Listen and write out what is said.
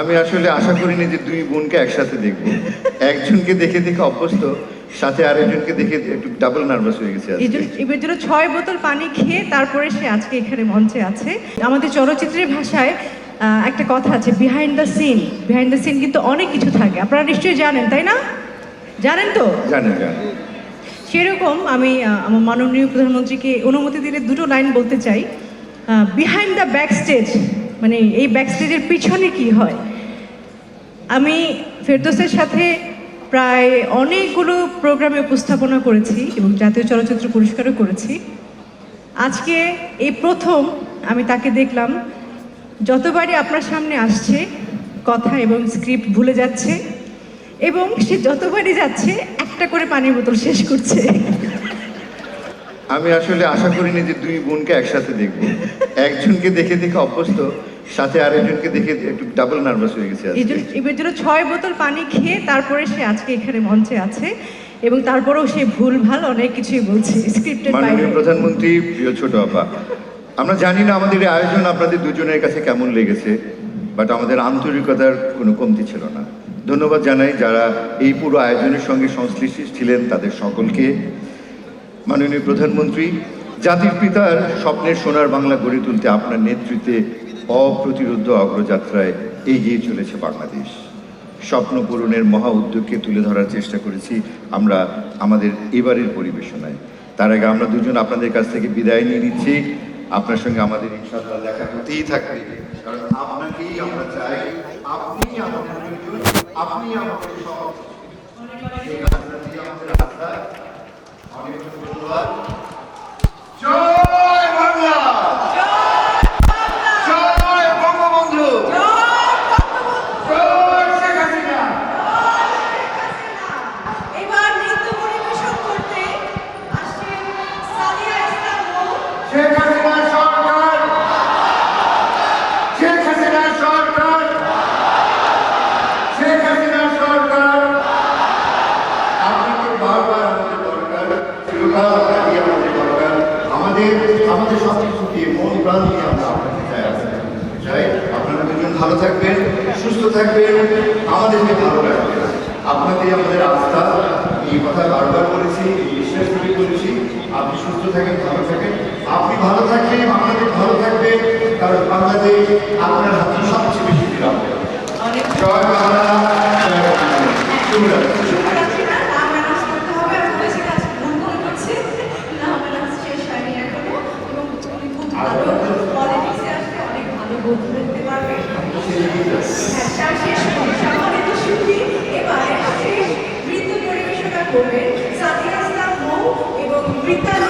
আমি আসলে আশা করিনি যে দুই বোনকে একসাথে দেখব। একজনকে দেখে দেখে অভ্যস্ত সাথে আরেকজনকে দেখে একটু ডাবল নার্ভাস হয়ে গেছে এবার জন্য ছয় বোতল পানি খেয়ে তারপরে সে আজকে এখানে মঞ্চে আছে। আমাদের চলচ্চিত্রের ভাষায় একটা কথা আছে behind the scene behind the scene কিন্তু অনেক কিছু থাকে। আপনারা নিশ্চয়ই জানেন তাই না? জানেন তো? জানেন জানেন। সেরকম আমি আমার মাননীয় প্রধানমন্ত্রীকে অনুমতি দিলে দুটো লাইন বলতে চাই। বিহাইন্ড দ্য ব্যাক স্টেজ মানে এই ব্যাক স্টেজের পিছনে কি হয়? আমি ফেরদোসের সাথে প্রায় অনেকগুলো প্রোগ্রামে উপস্থাপনা করেছি এবং জাতীয় চলচ্চিত্র পুরস্কারও করেছি। আজকে এই প্রথম আমি তাকে দেখলাম। যতবারই আপনার সামনে আসছে, কথা এবং স্ক্রিপ্ট ভুলে যাচ্ছে এবং সে যতবারই যাচ্ছে, একটা করে পানির বোতল শেষ করছে। আমি আসলে আশা করিনি যে দুই বোনকে একসাথে দেখব। একজনকে দেখে দেখে অভ্যস্ত সাথে আরেকজনকে দেখে একটু ডাবল নার্ভাস হয়ে গেছে এবার জন্য ছয় বোতল পানি খেয়ে তারপরে সে আজকে এখানে মঞ্চে আছে এবং তারপরেও সে ভুল ভালো অনেক কিছুই বলছে স্ক্রিপ্টের বাইরে মাননীয় প্রধানমন্ত্রী প্রিয় ছোট আপা আমরা জানি না আমাদের এই আয়োজন আপনাদের দুজনের কাছে কেমন লেগেছে বাট আমাদের আন্তরিকতার কোনো কমতি ছিল না। ধন্যবাদ জানাই যারা এই পুরো আয়োজনের সঙ্গে সংশ্লিষ্ট ছিলেন তাদের সকলকে। মাননীয় প্রধানমন্ত্রী জাতির পিতার স্বপ্নের সোনার বাংলা গড়ে তুলতে আপনার নেতৃত্বে অপ্রতিরোধ অগ্রযাত্রায় এগিয়ে চলেছে বাংলাদেশ। স্বপ্ন পূরণের মহা উদ্যোগকে তুলে ধরার চেষ্টা করেছি আমরা আমাদের এবারের পরিবেশনায়। তার আগে আমরা দুজন আপনাদের কাছ থেকে বিদায় নিয়ে নিচ্ছি। আপনার সঙ্গে আমাদের ইনশাআল্লাহ দেখা হতেই থাকবে। কারণ আপনাকেই আমরা চাই, আপনি আমাদের আপনি আমাদের অনেক ধন্যবাদ জয় বাংলা জয় বঙ্গবন্ধু জয় শেখ হাসিনা এবার নৃত্য পরিবেশন করতে আসছে সাদিয়া ইসলাম শেখ হাসিনা সরকার শেখ হাসিনা সরকার শেখ হাসিনা সরকার আপনাকে বারবার আমাদের দরকার চিরকাল আপনাকে আমাদের দরকার আমাদের আমাদের সব কিছু দিয়ে মন প্রাণ দিয়ে আমরা আপনাকে চাই। আসতে চাই আপনারা দুজন ভালো থাকবেন সুস্থ থাকবেন আমাদেরকে ভালো রাখবেন। আপনাদের আমাদের আস্থা এই কথা বারবার বলেছি এই বিশ্বাস করে বলেছি। আপনি সুস্থ থাকেন ভালো থাকেন। আপনি ভালো থাকলে বাংলাদেশ ভালো থাকবে কারণ বাংলাদেশ আপনার হাতে সবচেয়ে বেশি বিরাম জয় বাংলা জয় বাংলা শুভরাত্রি শুভরাত্রি না নাম অ্যানাউন্স করতে হবে আমি বলেছি কাজ ভুল করে করছি নাম অ্যানাউন্স শেষ হয়নি এখনও এবং উনি খুব ভালো পলিটিক্সে আসলে অনেক ভালো বন্ধু দেখতে পারবে তার শেষ সম্মানিত সুখী এবার শেষ নৃত্য পরিবেশনা করবেন সাদিয়া ইসলাম মৌ এবং বৃত্তান্ত